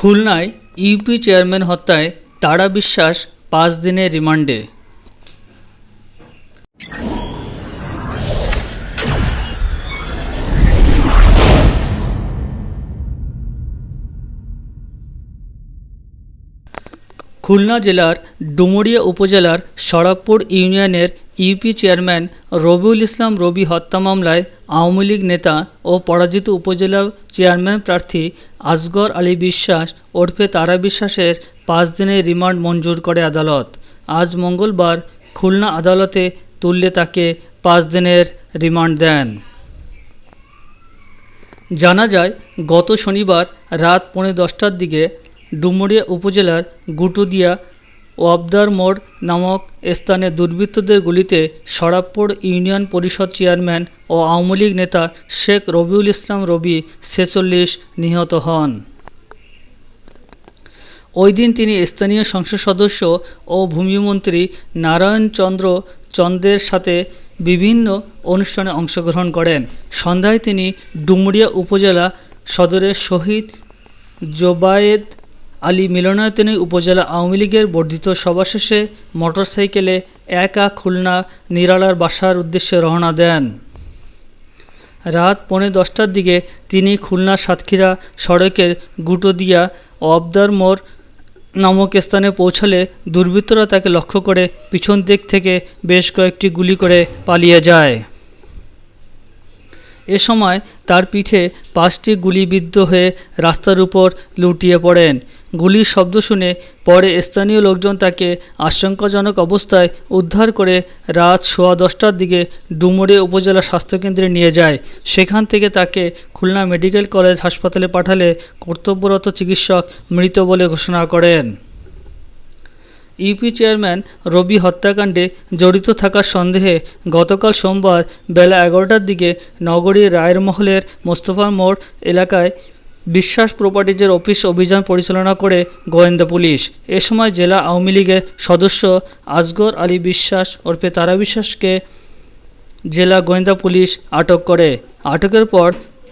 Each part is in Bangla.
খুলনায় ইউপি চেয়ারম্যান হত্যায় তারা বিশ্বাস পাঁচ দিনের রিমান্ডে। খুলনা জেলার ডুমুরিয়া উপজেলার সরাবপুর ইউনিয়নের ইউপি চেয়ারম্যান রবিউল ইসলাম রবি হত্যা মামলায় আওয়ামী লীগ নেতা ও পরাজিত উপজেলা চেয়ারম্যান প্রার্থী আসগর আলী বিশ্বাস ওরফে তারা বিশ্বাসের পাঁচ দিনের রিমান্ড মঞ্জুর করে আদালত। আজ মঙ্গলবার খুলনা আদালতে তুললে তাকে পাঁচ দিনের রিমান্ড দেন। জানা যায়, গত শনিবার রাত পৌনে দশটার দিকে ডুমুরিয়া উপজেলার গুটুদিয়া ওয়াবদার মোড় নামক স্থানে দুর্বৃত্তদের গুলিতে সরাবপুর ইউনিয়ন পরিষদ চেয়ারম্যান ও আওয়ামী লীগ নেতা শেখ রবিউল ইসলাম রবি ছেচল্লিশ নিহত হন। ওই দিন তিনি স্থানীয় সংসদ সদস্য ও ভূমিমন্ত্রী নারায়ণ চন্দ্র চন্দ্রের সাথে বিভিন্ন অনুষ্ঠানে অংশগ্রহণ করেন। সন্ধ্যায় তিনি ডুমুরিয়া উপজেলা সদরের শহীদ জোবায়েদ আলী মিলনায়তনে উপজেলা আওয়ামী লীগের বর্ধিত সভা শেষে মোটরসাইকেলে একা খুলনা নিরালার বাসার উদ্দেশ্যে রওনা দেন। রাত পৌনে দশটার দিকে তিনি খুলনা সাতক্ষীরা সড়কের গুটোদিয়া অবদার মোড় নামক স্থানে পৌঁছালে দুর্বৃত্তরা তাকে লক্ষ্য করে পিছন দিক থেকে বেশ কয়েকটি গুলি করে পালিয়ে যায়। এ সময় তার পিঠে পাঁচটি গুলিবিদ্ধ হয়ে রাস্তার উপর লুটিয়ে পড়েন। গুলির শব্দ শুনে পরে স্থানীয় লোকজন তাকে আশঙ্কাজনক অবস্থায় উদ্ধার করে রাত সোয়া দশটার দিকে ডুমুরিয়া উপজেলা স্বাস্থ্যকেন্দ্রে নিয়ে যায়। সেখান থেকে তাকে খুলনা মেডিকেল কলেজ হাসপাতালে পাঠালে কর্তব্যরত চিকিৎসক মৃত বলে ঘোষণা করেন। ইউপি চেয়ারম্যান রবি হত্যাকাণ্ডে জড়িত থাকার সন্দেহে গতকাল সোমবার বেলা এগারোটার দিকে নগরীর রায়ের মহলের মোস্তফা মোড় এলাকায় বিশ্বাস প্রপার্টিজের অফিস অভিযান পরিচালনা করে গোয়েন্দা পুলিশ। এ সময় জেলা আওয়ামী লীগের সদস্য আজগর আলী বিশ্বাস ওরফে তারা বিশ্বাসকে জেলা গোয়েন্দা পুলিশ আটক করে। আটকের পর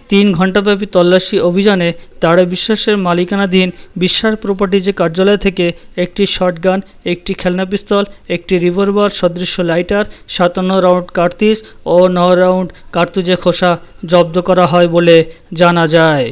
তিন ঘণ্টাব্যাপী তল্লাশি অভিযানে তারা বিশ্বাসের মালিকানাধীন বিশ্বাস প্রপার্টিজের কার্যালয় থেকে একটি শটগান একটি খেলনা পিস্তল একটি রিভলভার সদৃশ্য লাইটার সাতান্ন রাউন্ড কার্তিজ ও ন রাউন্ড কার্তুজে খোসা জব্দ করা হয় বলে জানা যায়।